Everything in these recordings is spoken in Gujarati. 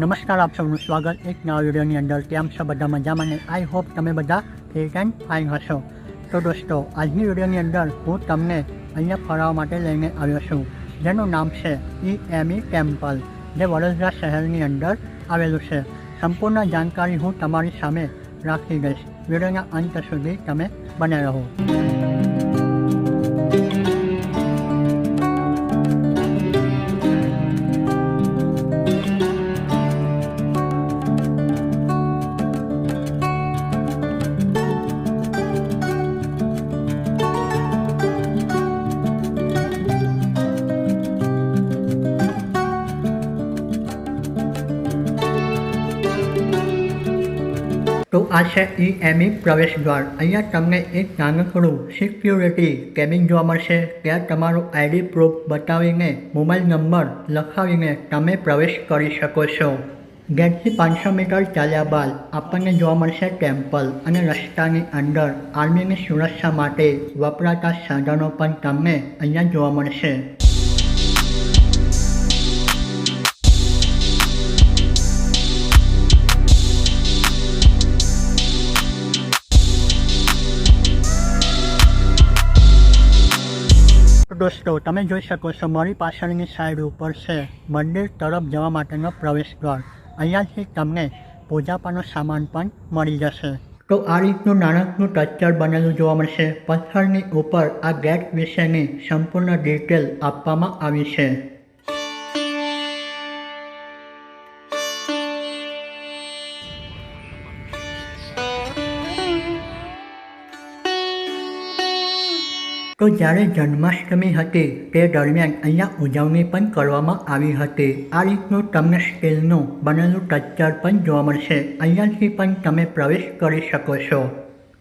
નમસ્કાર, આપ સૌનું સ્વાગત એક નવા વિડીયોની અંદર. કેમ છો? બધા મજામાં ને આઈ હોપ તમે બધા ફિટ એન્ડ ફાઇન હશો. તો દોસ્તો, આજની વિડીયોની અંદર હું તમને અહીંયા ફરવા માટે લઈને આવ્યો છું, જેનું નામ છે ઈ એમી ટેમ્પલ, જે વડોદરા શહેરની અંદર આવેલું છે. સંપૂર્ણ જાણકારી હું તમારી સામે રાખી દઈશ. વિડીયોના અંત સુધી તમે બને રહો. આ છે ઈ એમઈ પ્રવેશ દ્વાર. અહીંયા તમને એક નાનકડું સિક્યુરિટી કેબિન જોવા મળશે. ત્યાં તમારું આઈડી પ્રૂફ બતાવીને મોબાઈલ નંબર લખાવીને તમે પ્રવેશ કરી શકો છો. ગેટથી પાંચસો મીટર ચાલ્યા બાદ આપણને જોવા મળશે ટેમ્પલ અને રસ્તાની અંદર આર્મીની સુરક્ષા માટે વપરાતા સાધનો પણ તમને અહીંયા જોવા મળશે. દોસ્તો, તમે જોઈ શકો છો મારી પાછળની સાઈડ ઉપર છે મંદિર તરફ જવા માટેનો પ્રવેશ દ્વાર. અહીંયાથી તમને પૂજાપાનો સામાન પણ મળી જશે. તો આ રીતનું નાણાકનું ટચર બનેલું જોવા મળશે. પથ્થરની ઉપર આ ગેટ વિશેની સંપૂર્ણ ડિટેલ આપવામાં આવી છે. તો જ્યારે જન્માષ્ટમી હતી, તે દરમિયાન અહીંયા ઉજવણી પણ કરવામાં આવી હતી. આ રીતનું તમને સ્ટીલનું બનેલું ટચ્ચર પણ જોવા મળશે. અહીંયાથી પણ તમે પ્રવેશ કરી શકો છો.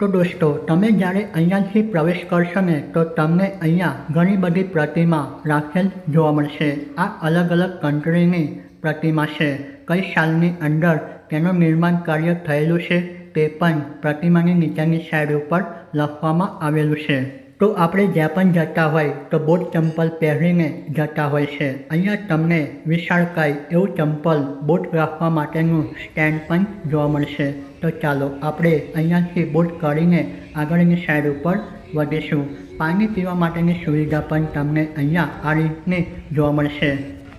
તો દોસ્તો, તમે જ્યારે અહીંયાથી પ્રવેશ કરશો ને, તો તમને અહીંયા ઘણી બધી પ્રતિમા રાખેલ જોવા મળશે. આ અલગ અલગ કન્ટ્રીની પ્રતિમા છે. કઈ સાલની અંદર તેનું નિર્માણ કાર્ય થયેલું છે, તે પણ પ્રતિમાની નીચેની સાઈડ ઉપર લખવામાં આવેલું છે. તો આપણે જ્યાં પણ જતા હોય તો બોટ ચંપલ પહેરીને જતા હોય છે. અહીંયા તમને વિશાળકાય એવું ચંપલ બોટ રાખવા માટેનું સ્ટેન્ડ પણ જોવા મળશે. તો ચાલો આપણે અહીંયાથી બોટ કાઢીને આગળની સાઈડ ઉપર વધીશું. પાણી પીવા માટેની સુવિધા પણ તમને અહીંયા આ રીતની જોવા મળશે.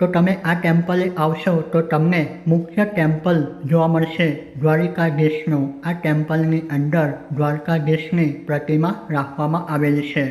તો તમે આ ટેમ્પલે આવશો તો તમને મુખ્ય ટેમ્પલ જોવા મળશે, દ્વારિકાધીશનું. આ ટેમ્પલની અંદર દ્વારકાધીશની પ્રતિમા રાખવામાં આવેલી છે.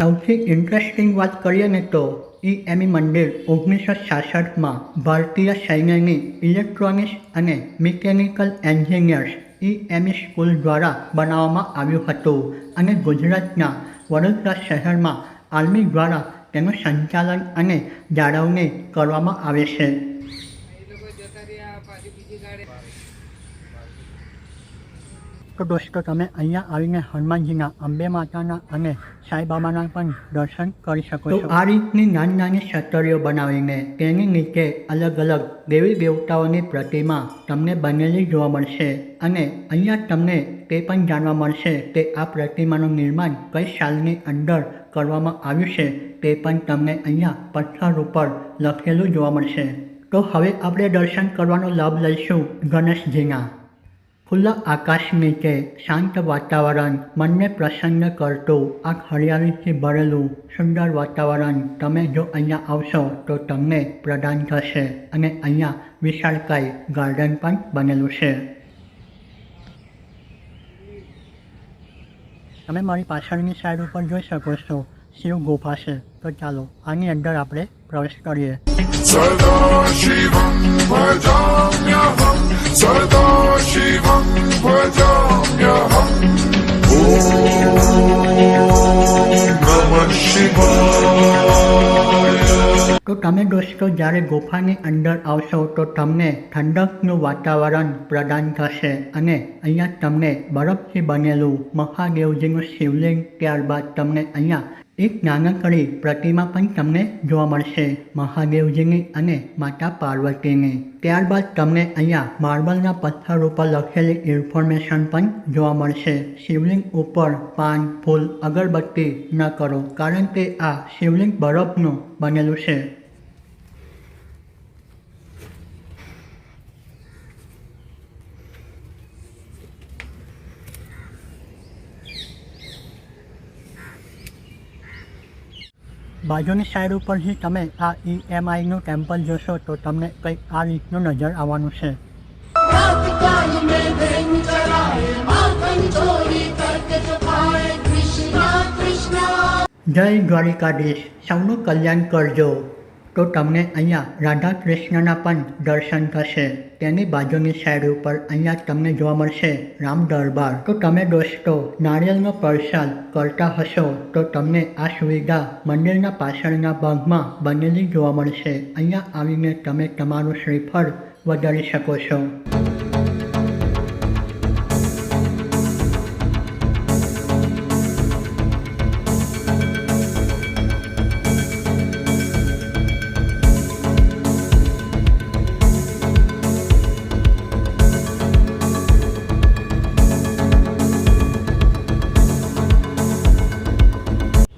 સૌથી ઇન્ટરેસ્ટિંગ વાત કરીએ ને તો ઈ એમી મંદિર ઓગણીસો છાસઠમાં ભારતીય સૈન્યની ઇલેક્ટ્રોનિક્સ અને mechanical engineers E M E school દ્વારા બનાવવામાં આવ્યું હતું અને ગુજરાતના વડોદરા શહેરમાં આર્મી દ્વારા તેનું સંચાલન અને જાળવણી કરવામાં આવે છે. તો દોસ્તો તમે અહીંયા આવીને હનુમાનજીના અંબે માતાના અને સાંઈબાબાના પણ દર્શન કરી શકો છો. આ રીતની નાની નાની છતરીઓ બનાવીને તેની નીચે અલગ અલગ દેવી દેવતાઓની પ્રતિમા તમને બનેલી જોવા મળશે અને અહીંયા તમને તે પણ જાણવા મળશે કે આ પ્રતિમાનું નિર્માણ કઈ સાલની અંદર કરવામાં આવ્યું છે તે પણ તમને અહીંયા પથ્થર ઉપર લખેલું જોવા મળશે. તો હવે આપણે દર્શન કરવાનો લાભ લઈશું ગણેશજીના. ખુલ્લા આકાશ નીચે શાંત વાતાવરણ મનને પ્રસન્ન કરતું આ હરિયાળીથી ભરેલું સુંદર વાતાવરણ તમે જો અહીંયા આવશો તો તમને પ્રદાન થશે અને અહીંયા વિશાળકાય ગાર્ડન પણ બનેલું છે તમે મારી પાછળની સાઈડ ઉપર જોઈ શકો છો શિવ ગુફા છે તો ચાલો આની અંદર આપણે પ્રવેશ કરીએ भजाम्यहं सदाशिवं भजाम्यहम् ॐ नमः शिवाय તો તમે દોસ્તો જ્યારે ગુફાની અંદર આવશો તો તમને ઠંડકનું વાતાવરણ પ્રદાન થશે અને અહીંયા તમને બરફથી બનેલું મહાદેવજીનું શિવલિંગ ત્યારબાદ તમને અહીંયા એક નાનકડી પ્રતિમા પણ તમને જોવા મળશે. મહાદેવજીની અને માતા પાર્વતીની. ત્યારબાદ તમને અહીંયા માર્બલના પથ્થર ઉપર લખેલી ઇન્ફોર્મેશન પણ જોવા મળશે. શિવલિંગ ઉપર પાન, ફૂલ, અગરબત્તી ન કરો, કારણ કે આ શિવલિંગ બરફનું બનેલું છે. બાજુની સાઈડ ઉપરથી તમે આ ઈએમઆઈનું ટેમ્પલ જોશો તો તમને કંઈક આ રીતનું નજર આવવાનું છે. જય દ્વારિકાધીશ, સૌનું કલ્યાણ કરજો. તો તમને અહીંયા રાધા કૃષ્ણના પણ દર્શન થશે. તેની બાજુની સાઈડ ઉપર અહીંયા તમને જોવા મળશે રામ દરબાર. તો તમે દોસ્તો નારિયેળનો પ્રસાદ કરતા હશો તો તમને આ સુવિધા મંદિરના પાછળના ભાગમાં બનેલી જોવા મળશે. અહીંયા આવીને તમે તમારું શ્રીફળ વધારી શકો છો.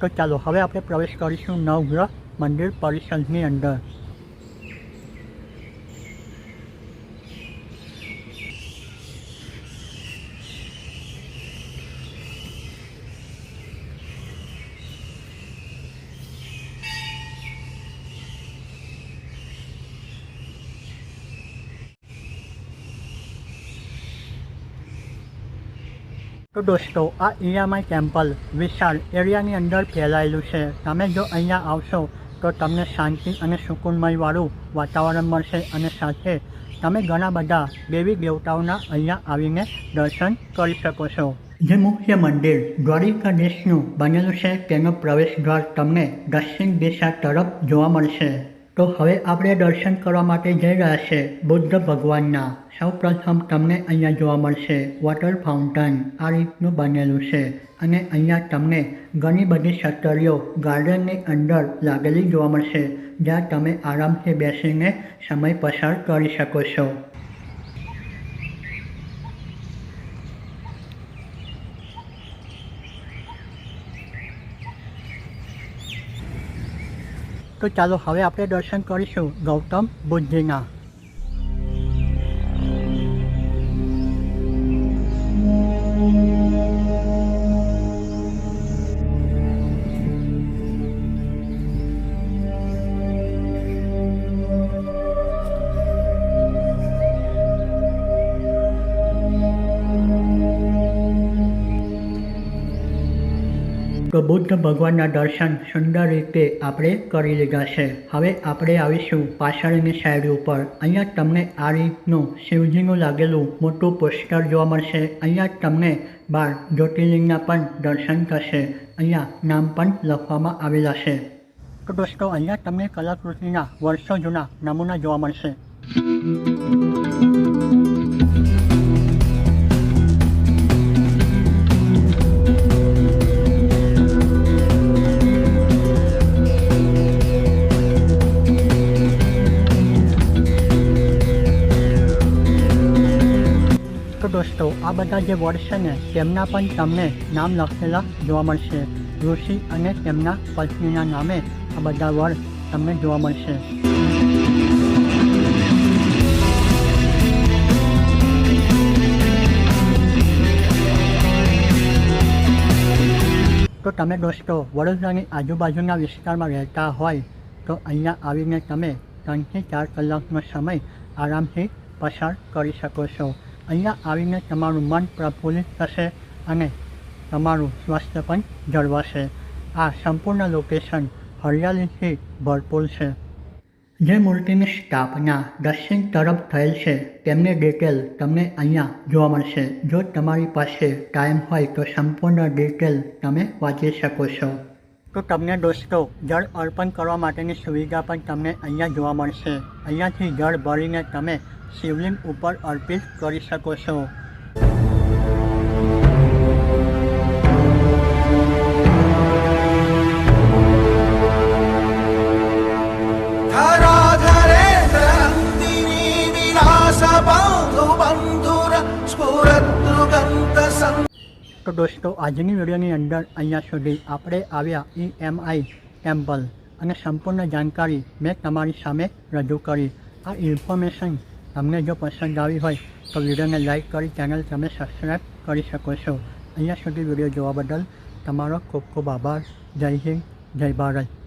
ચાલો હવે આપણે પ્રવેશ કરીશું નવગ્રહ મંદિર પરિસરની અંદર. તો દોસ્તો, આ ઈયામાઈ ટેમ્પલ વિશાળ એરિયાની અંદર ફેલાયેલું છે. તમે જો અહીંયા આવશો, તો તમને શાંતિ અને સુકૂનમયવાળું વાતાવરણ મળશે અને સાથે તમે ઘણા બધા દેવી દેવતાઓના અહીંયા આવીને દર્શન કરી શકો છો. જે મુખ્ય મંદિર દ્વારિકાધીશનું બનેલું છે, તેનો પ્રવેશ દ્વાર તમને દક્ષિણ દિશા તરફ જોવા મળશે. તો હવે આપણે દર્શન કરવા માટે જઈ રહ્યા છે બુદ્ધ ભગવાનના. સૌ પ્રથમ તમને અહીંયા જોવા મળશે વોટર ફાઉન્ટેન આ રીતનું બનેલું છે અને અહીંયા તમને ઘણી બધી છતરીઓ ગાર્ડનની અંદર લાગેલી જોવા મળશે, જ્યાં તમે આરામથી બેસીને સમય પસાર કરી શકો છો. તો ચાલો હવે આપણે દર્શન કરીશું ગૌતમ બુદ્ધના. બુદ્ધ ભગવાનના દર્શન સુંદર રીતે આપણે કરી લીધા છે. હવે આપણે આવીશું પાછળની સાઈડ ઉપર. અહીંયા તમને આ રીતનું શિવજીનું લાગેલું મોટું પોસ્ટર જોવા મળશે. અહીંયા તમને બાર જ્યોતિર્લિંગના પણ દર્શન થશે. અહીંયા નામ પણ લખવામાં આવેલા છે. તો દોસ્તો, અહીંયા તમને કલાકૃતિના વર્ષો જૂના નમૂના જોવા મળશે. દોસ્તો, આ બધા જે વર્ડ છે ને, તેમના પણ તમને નામ લખેલા જોવા મળશે. ઋષિ અને તેમના પત્નીના નામે આ બધા વર્ડ તમને જોવા મળશે. તો તમે દોસ્તો, વડોદરાની આજુબાજુના વિસ્તારમાં રહેતા હોય, તો અહીંયા આવીને તમે ત્રણથી ચાર કલાકનો સમય આરામથી પસાર કરી શકો છો. અહીંયા આવીને તમારું મન પ્રફુલ્લિત થશે અને તમારું સ્વાસ્થ્ય પણ જળવાશે. આ સંપૂર્ણ લોકેશન હરિયાળીથી ભરપૂર છે. જે મૂર્તિની સ્થાપના દક્ષિણ તરફ થયેલ છે, તેમની ડિટેલ તમને અહીંયા જોવા મળશે. જો તમારી પાસે ટાઈમ હોય તો સંપૂર્ણ ડિટેલ તમે વાંચી શકો છો. તો તમને દોસ્તો, જળ અર્પણ કરવા માટેની સુવિધા પણ તમને અહીંયા જોવા મળશે. અહીંયાથી જળ ભરીને તમે શિવલિંગ ઉપર અર્પિત કરી શકો છો. તો દોસ્તો આજની વિડીયોની અંદર અહીંયા સુધી આપણે આવ્યા ઈએમઆઈ ટેમ્પલ અને સંપૂર્ણ જાણકારી મેં તમારી સામે રજૂ કરી. આ ઇન્ફોર્મેશન તમને જો પસંદ આવી હોય તો વિડીયોને લાઇક કરી ચેનલ તમે સબસ્ક્રાઈબ કરી શકો છો. અહીંયા સુધી વીડિયો જોવા બદલ તમારો ખૂબ ખૂબ આભાર. જય હિન્દ, જય ભારત.